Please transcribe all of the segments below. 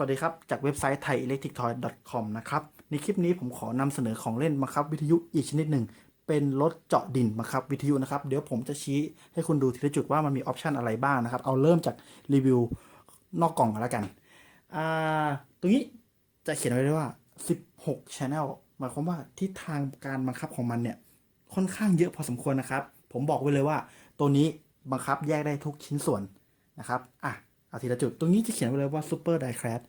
สวัสดีครับ จากเว็บไซต์ thaiElectricToy.com นะครับ ในคลิปนี้ผมขอนำเสนอของเล่นบังคับวิทยุอีกชนิดหนึ่ง เป็นรถเจาะดินบังคับวิทยุนะครับ เดี๋ยวผมจะชี้ให้คุณดูทีละจุดว่ามันมีออปชันอะไรบ้างนะครับ เอาเริ่มจากรีวิวนอกกล่องกันแล้วกัน อ่า ตรงนี้จะเขียนไว้ด้วยว่า 16 Channel หมายความว่าทิศทางการบังคับของมันเนี่ย ค่อนข้างเยอะพอสมควรนะครับ ผมบอกไว้เลยว่า ตัวนี้บังคับแยกได้ทุกชิ้นส่วนนะครับ อะ เอาทีละจุด ตรงนี้จะเขียนไว้เลยว่า Super Die Crash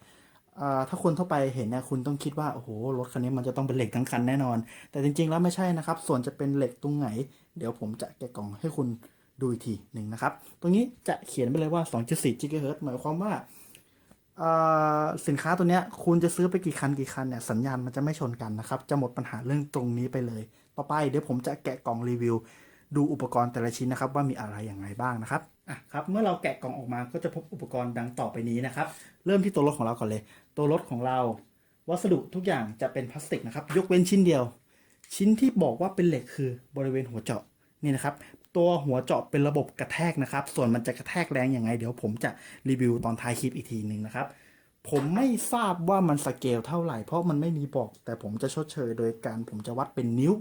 อ่าถ้าคนทั่วไปเห็นเนี่ยคุณต้องคิดว่า โอ้โห รถคันนี้มันจะต้องเป็นเหล็กทั้งคันแน่นอน แต่จริงๆแล้วไม่ใช่นะครับ ส่วนจะเป็นเหล็กตรงไหน เดี๋ยวผมจะแกะกล่องให้คุณดูอีกทีหนึ่งนะครับ ตรงนี้จะเขียนไปเลยว่า 2.4 GHz หมายความว่าอ่าสินค้าตัวเนี้ยคุณจะซื้อไปกี่คันกี่คันเนี่ยสัญญาณมันจะไม่ชนกันนะครับ จะหมดปัญหาเรื่องตรงนี้ไปเลย ต่อไปเดี๋ยวผมจะแกะกล่องรีวิว ดูอุปกรณ์แต่ละชิ้นนะครับว่ามีอะไรอย่างไรบ้างนะครับอะครับเมื่อเราแกะกล่องออกมาก็จะพบอุปกรณ์ดังต่อไปนี้นะครับ เริ่มที่ตัวรถของเราก่อนเลย ตัวรถของเรา วัสดุทุกอย่างจะเป็นพลาสติกนะครับ ยกเว้นชิ้นเดียว ชิ้นที่บอกว่าเป็นเหล็กคือบริเวณหัวเจาะนี่นะครับ ตัวหัวเจาะเป็นระบบกระแทกนะครับ ส่วนมันจะกระแทกแรงยังไง เดี๋ยวผมจะรีวิวตอนท้ายคลิปอีกทีหนึ่งนะครับผมไม่ทราบว่ามันสเกลเท่าไหร่เพราะมันไม่มีบอก แต่ผมจะชดเชยโดยการผมจะวัดเป็นนิ้ว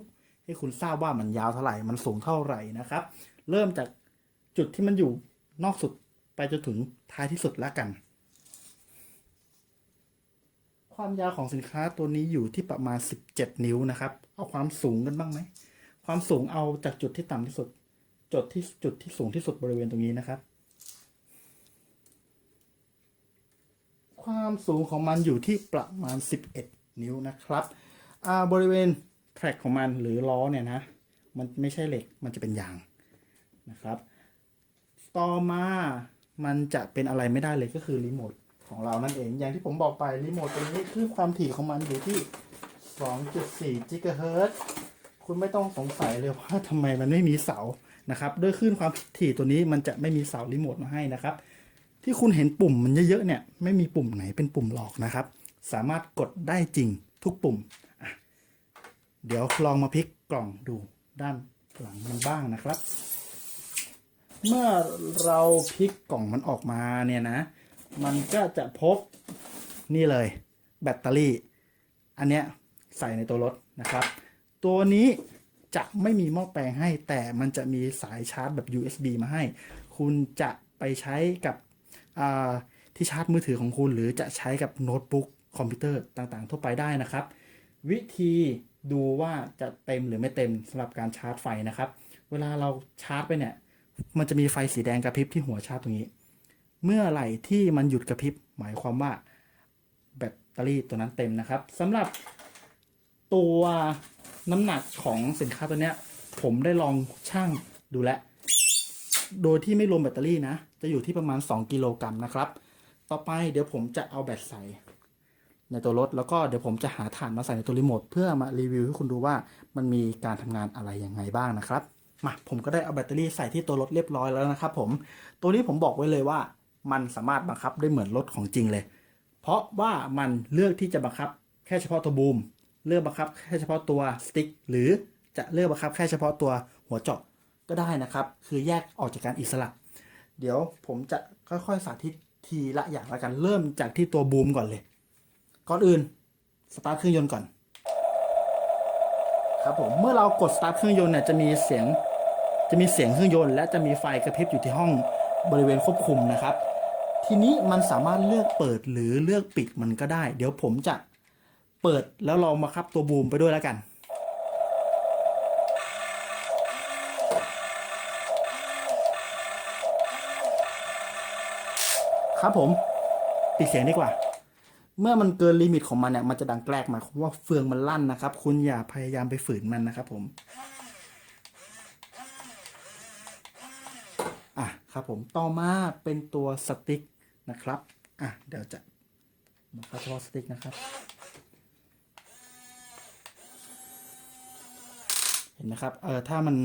ให้คุณทราบว่ามันยาวเท่าไหร่ มันสูงเท่าไหร่นะครับ เริ่มจากจุดที่มันอยู่นอกสุดไปจนถึงท้ายที่สุดแล้วกัน ความยาวของสินค้าตัวนี้อยู่ที่ประมาณ 17 นิ้วนะครับ เอาความสูงกันบ้างไหม ความสูงเอาจากจุดที่ต่ำที่สุด จุดที่จุดที่สูงที่สุดบริเวณตรงนี้นะครับ ความสูงของมันอยู่ที่ประมาณ 11 นิ้วนะครับอ่าบริเวณ แทร็กของมันหรือล้อเนี่ยนะ มันไม่ใช่เหล็กมันจะเป็นยางนะครับ ต่อมามันจะเป็นอะไรไม่ได้เลยก็คือรีโมทของเรานั่นเองอย่างที่ผมบอกไปรีโมทตัวนี้คือความถี่ของมันอยู่ที่ 2.4กิกะเฮิรตคุณไม่ต้องสงสัยเลยว่าทำไมมันไม่มีเสานะครับด้วยคลื่นความถี่ตัวนี้มันจะไม่มีเสารีโมทมาให้นะครับ ที่คุณเห็นปุ่มมันเยอะๆเนี่ย ไม่มีปุ่มไหนเป็นปุ่มหลอกนะครับ สามารถกดได้จริงทุกปุ่ม เดี๋ยวลองมาพลิกกล่องดูด้านหลังมันบ้างนะครับ เมื่อเราพลิกกล่องมันออกมาเนี่ยนะ มันก็จะพบนี่เลยแบตเตอรี่ อันเนี้ยใส่ในตัวรถนะครับ ตัวนี้จะไม่มีหม้อแปลงให้ แต่มันจะมีสายชาร์จแบบ USB มาให้ คุณจะไปใช้กับที่ชาร์จมือถือของคุณ หรือจะใช้กับโน้ตบุ๊กคอมพิวเตอร์ต่างๆ ทั่วไปได้นะครับ วิธี ดูว่าจะเต็มหรือไม่เต็มสำหรับการชาร์จไฟนะครับ เวลาเราชาร์จไปเนี่ย มันจะมีไฟสีแดงกระพริบที่หัวชาร์จตรงนี้ เมื่อไหร่ที่มันหยุดกระพริบหมายความว่าแบตเตอรี่ตัวนั้นเต็มนะครับสำหรับตัวน้ำหนักของสินค้าตัวเนี้ย ผมได้ลองช่างดูแลโดยที่ไม่รวมแบตเตอรี่นะ จะอยู่ที่ประมาณ 2 กิโลกรัมนะครับ ต่อไปเดี๋ยวผมจะเอาแบตใส่ ในตัวรถ แล้วก็เดี๋ยวผมจะหาถ่านมาใส่ในตัวรีโมทเพื่อมารีวิวให้คุณดูว่ามันมีการทำงานอะไรยังไงบ้างนะครับมาผมก็ได้เอาแบตเตอรี่ใส่ที่ตัวรถเรียบร้อยแล้วนะครับผมตัวนี้ผมบอกไว้เลยว่ามันสามารถบังคับได้เหมือนรถของจริงเลย เพราะว่ามันเลือกที่จะบังคับแค่เฉพาะตัวบูมเลือกบังคับแค่เฉพาะตัวสติ๊กหรือจะเลือกบังคับแค่เฉพาะตัวหัวเจาะก็ได้นะครับ คือแยกออกจากการอิสระ เดี๋ยวผมจะค่อยๆสาธิตทีละอย่างละกันเริ่มจากที่ตัวบูมก่อนเลย ก่อนอื่นสตาร์ทเครื่องยนต์ก่อน ครับผมเมื่อเรากดสตาร์ทเครื่องยนต์เนี่ยจะมีเสียงจะมีเสียงเครื่องยนต์ และจะมีไฟกระพริบอยู่ที่ห้องบริเวณควบคุมนะครับ ทีนี้มันสามารถเลือกเปิดหรือเลือกปิดมันก็ได้ เดี๋ยวผมจะเปิดแล้วลองมาครับตัวบูมไปด้วยแล้วกันครับผมปิดเสียงดีกว่า เมื่อมันเกินลิมิตของมันเนี่ยมันจะดังแกรกหมายความว่าเฟืองมันลั่นนะครับ คุณอย่าพยายามไปฝืนมันนะครับผมอะครับผมต่อมาเป็นตัวสติ๊กนะครับอะเดี๋ยวจะมาคัดเฉพาะสติ๊กนะครับ เห็นไหมครับเออถ้ามัน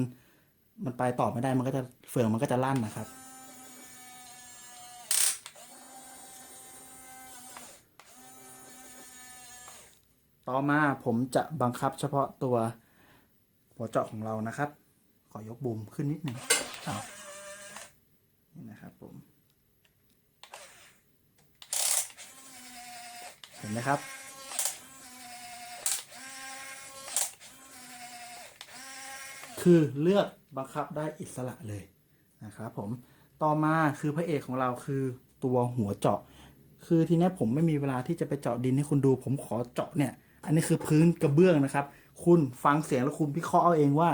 มันไปต่อไม่ได้มันก็จะเฟืองมันก็จะลั่นนะครับ มาผมจะบังคับเฉพาะตัวหัวเจาะของเรานะครับ ขอยกบูมขึ้นนิดหนึ่งนี่นะครับผม เห็นไหมครับ คือเลือกบังคับได้อิสระเลยนะครับผม ต่อมาคือพระเอกของเราคือตัวหัวเจาะ คือทีนี้ผมไม่มีเวลาที่จะไปเจาะดินให้คุณดู ผมขอเจาะเนี่ย อันนี้คือพื้นกระเบื้องนะครับ คุณฟังเสียงแล้วคุณพิเคราะห์เอาเองว่า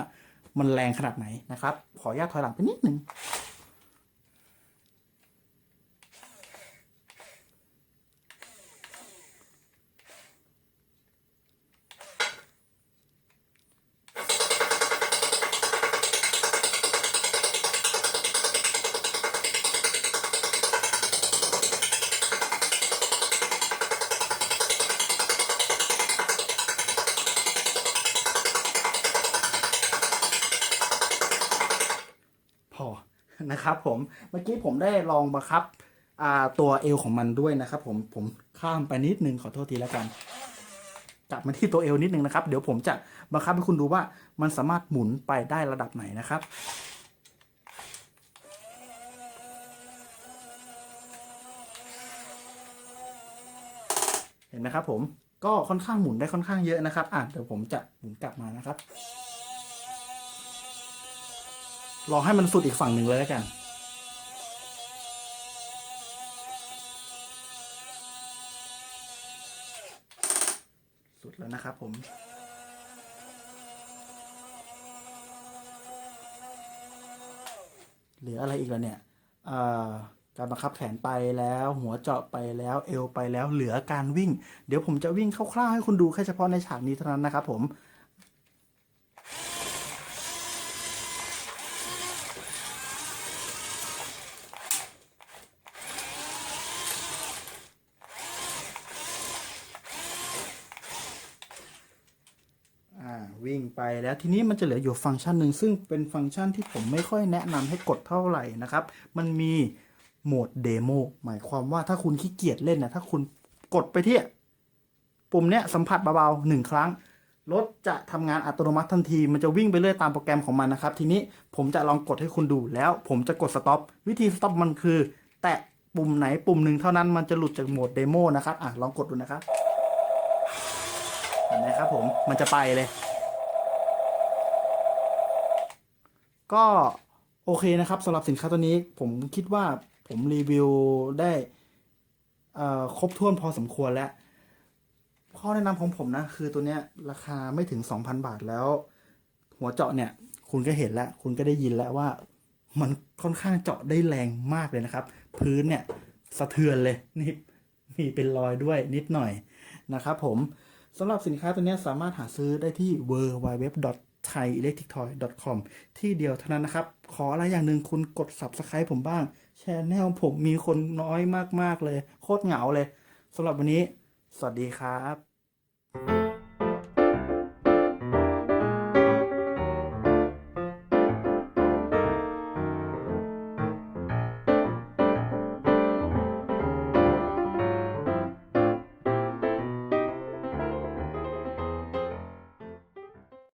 มันแรงขนาดไหนนะครับ ขออนุญาตถอยหลังไปนิดหนึ่ง อนะครับผมเมื่อกี้ผมได้ลองบังคับตัวเอวของมันด้วยนะครับผมผมข้ามไปนิดนึงขอโทษทีแล้วกัน กลับมาที่ตัวเอวนิดนึงนะครับ เดี๋ยวผมจะบังคับให้คุณดูว่ามันสามารถหมุนไปได้ระดับไหนนะครับเห็นไหมครับผมก็ค่อนข้างหมุนได้ค่อนข้างเยอะนะครับอะเดี๋ยวผมจะหมุนกลับมานะครับ ลองให้มันสุดอีกฝั่งหนึ่งเลยแล้วกันสุดแล้วนะครับผม เหลืออะไรอีกแล้วเนี่ยการบังคับแขนไปแล้วหัวเจาะไปแล้วเอวไปแล้วเหลือการวิ่ง เดี๋ยวผมจะวิ่งคร่าวๆให้คุณดูแค่เฉพาะในฉากนี้เท่านั้นนะครับผม วิ่งไปแล้วทีนี้มันจะเหลืออยู่ฟังก์ชันหนึ่งซึ่งเป็นฟังก์ชันที่ผมไม่ค่อยแนะนำให้กดเท่าไหร่นะครับ มันมีโหมดเดโมหมายความว่าถ้าคุณขี้เกียจเล่นนะถ้าคุณกดไปที่ปุ่มเนี้ยสัมผัสเบาๆหนึ่งครั้งรถจะทำงานอัตโนมัติทันที มันจะวิ่งไปเรื่อยตามโปรแกรมของมันนะครับ ทีนี้ผมจะลองกดให้คุณดูแล้ว ผมจะกดสต็อปวิธีสต็อปมันคือ แตะปุ่มไหนปุ่มหนึ่งเท่านั้นมันจะหลุดจากโหมดเดโมนะครับอะลองกดดูนะครับเห็นไหมครับผมมันจะไปเลย ก็โอเคนะครับสำหรับสินค้าตัวนี้ผมคิดว่าผมรีวิวได้ครบถ้วนพอสมควรแล้ว ข้อแนะนำของผมนะ คือตัวเนี้ยราคาไม่ถึง 2,000 บาทแล้ว หัวเจาะเนี่ย คุณก็เห็นแล้ว คุณก็ได้ยินแล้วว่า มันค่อนข้างเจาะได้แรงมากเลยนะครับ พื้นเนี่ย สะเทือนเลยนี่มีเป็นรอยด้วยนิดหน่อยนะครับผมสำหรับสินค้าตัวนี้สามารถหาซื้อได้ที่ w w w t h a i e l e c t r i c t o y c o m ที่เดียวเท่านั้นนะครับ ขออะไรอย่างหนึ่งคุณกด subscribe ผมบ้างแชร์แนลผมมีคนน้อยมากๆเลย โคตรเหงาเลยสำหรับวันนี้ สวัสดีครับ